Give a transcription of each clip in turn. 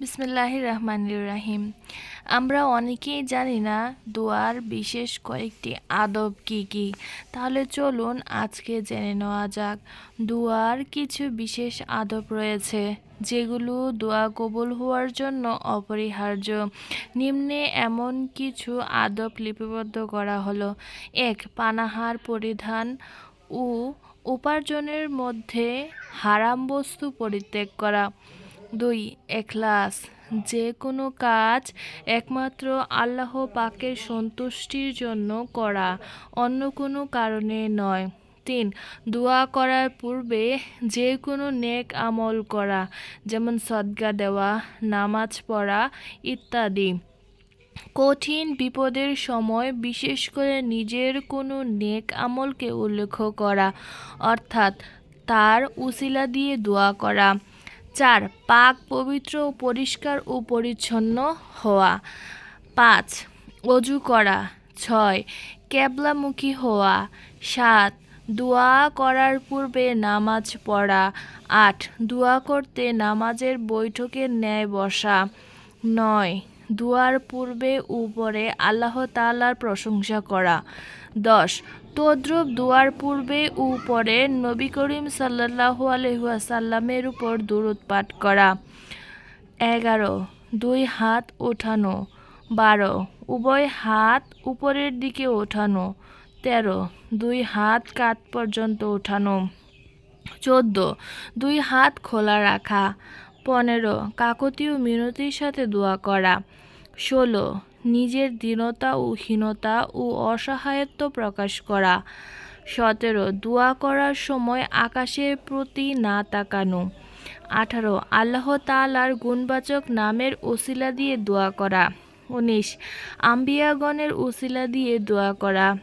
বিসমিল্লাহ রহমান রাহিম আমরা অনেকেই জানি না দোয়ার বিশেষ কয়েকটি আদব কি কি। তাহলে চলুন আজকে জেনে নেওয়া যাক, দোয়ার কিছু বিশেষ আদব রয়েছে, যেগুলো দোয়া কবুল হওয়ার জন্য অপরিহার্য। নিম্নে এমন কিছু আদব লিপিবদ্ধ করা হলো। এক, পানাহার পরিধান ও উপার্জনের মধ্যে হারাম বস্তু পরিত্যাগ করা। দুই, এখলাস। যে কোনো কাজ একমাত্র আল্লাহ পাকের সন্তুষ্টির জন্য করা, অন্য কোনো কারণে নয়। তিন, দোয়া করার পূর্বে যে কোনো নেক আমল করা, যেমন সদগা দেওয়া, নামাজ পড়া ইত্যাদি। কঠিন বিপদের সময় বিশেষ করে নিজের কোনো নেক আমলকে উল্লেখ করা, অর্থাৎ তার উসিলা দিয়ে দোয়া করা। চার, পাক, পবিত্র ও পরিষ্কার ও পরিচ্ছন্ন হওয়া। পাঁচ, অজু করা। ছয় ক্যাবলামুখী হওয়া। সাত, দোয়া করার পূর্বে নামাজ পড়া। আট, দোয়া করতে নামাজের বৈঠকের ন্যায় বসা। নয় দুয়ার পূর্বে উপরে আল্লাহ তালার প্রশংসা করা। দশ, তদ্রুপ দুয়ার পূর্বে উপরে নবী করিম সাল্লাহু আলহাসাল্লামের উপর দূরত পাঠ করা। এগারো, দুই হাত ওঠানো। বারো, উভয় হাত উপরের দিকে ওঠানো। তেরো, দুই হাত কাত পর্যন্ত ওঠানো। চোদ্দ, দুই হাত খোলা রাখা। পনেরো, কাকতীয় মিনতির সাথে দোয়া করা। ষোলো, নিজের দীনতা ও হীনতা ও অসহায়ত্ব প্রকাশ করা। সতেরো, দোয়া করার সময় আকাশের প্রতি না তাকানো। আঠারো, আল্লাহ তালার গুণবাচক নামের ওসিলা দিয়ে দোয়া করা। উনিশ, আম্বিয়াগণের ওসিলা দিয়ে দোয়া করা।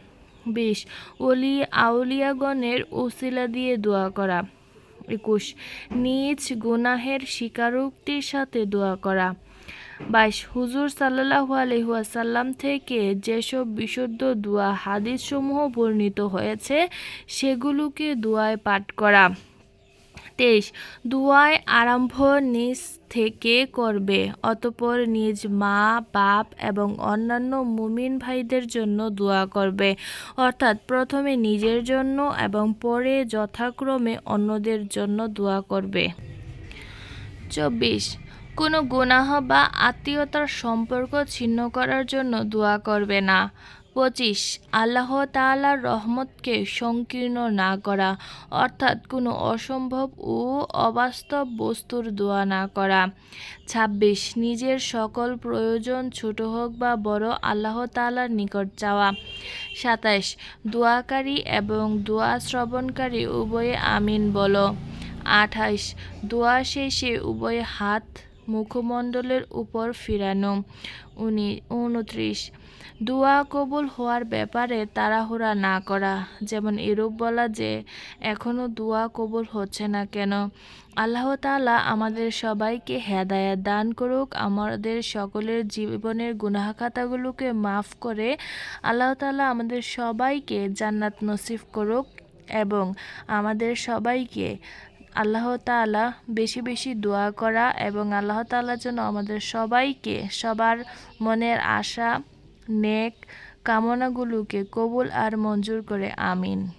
বিশ অলি আউলিয়াগণের ওসিলা দিয়ে দোয়া করা। একুশ। নিজ গুনাহের স্বীকারোক্তির সাথে দোয়া করা। বাইশ, হুজুর সাল্লাহু আলহাসাল্লাম থেকে যেসব বিশুদ্ধ দোয়া হাদিসসমূহ বর্ণিত হয়েছে, সেগুলোকে দোয়ায় পাঠ করা। তেইশ। দুয়ায় আরম্ভ নিজ থেকে করবে, অতপর নিজ মা, বাপ এবং অন্যান্য মুমিন ভাইদের জন্য দোয়া করবে। অর্থাৎ প্রথমে নিজের জন্য এবং পরে যথাক্রমে অন্যদের জন্য দোয়া করবে। চব্বিশ। কোনো গুনাহ বা আত্মীয়তার সম্পর্ক ছিন্ন করার জন্য দোয়া করবে না। পঁচিশ, আল্লাহ তালার রহমতকে সংকীর্ণ না করা, অর্থাৎ কোনো অসম্ভব ও অবাস্তব বস্তুর দোয়া না করা। ২৬ নিজের সকল প্রয়োজন ছোট হোক বা বড় আল্লাহ তালার নিকট চাওয়া। সাতাইশ, দোয়াকারী এবং দোয়া শ্রবণকারী উভয়ে আমিন বলো। আঠাইশ, দোয়া শেষে উভয় হাত মুখমণ্ডলের উপর ফিরানো। উনি উনত্রিশ দোয়া কবুল হওয়ার ব্যাপারে তাড়াহুড়া না করা। যেমন এরূপ বলা যে এখনও দোয়া কবুল হচ্ছে না কেন? আল্লাহ তালা আমাদের সবাইকে হেদায়াত দান করুক। আমাদের সকলের জীবনের গুনাহাখাতাগুলোকে মাফ করে আল্লাহ তালা আমাদের সবাইকে জান্নাত নসিফ করুক এবং আমাদের সবাইকে আল্লাহ তালা বেশি বেশি দোয়া করা এবং আল্লাহ তালা যেন আমাদের সবাইকে সবার মনের আশা, নেক কামনাগুলোকে কবুল আর মঞ্জুর করে, আমিন।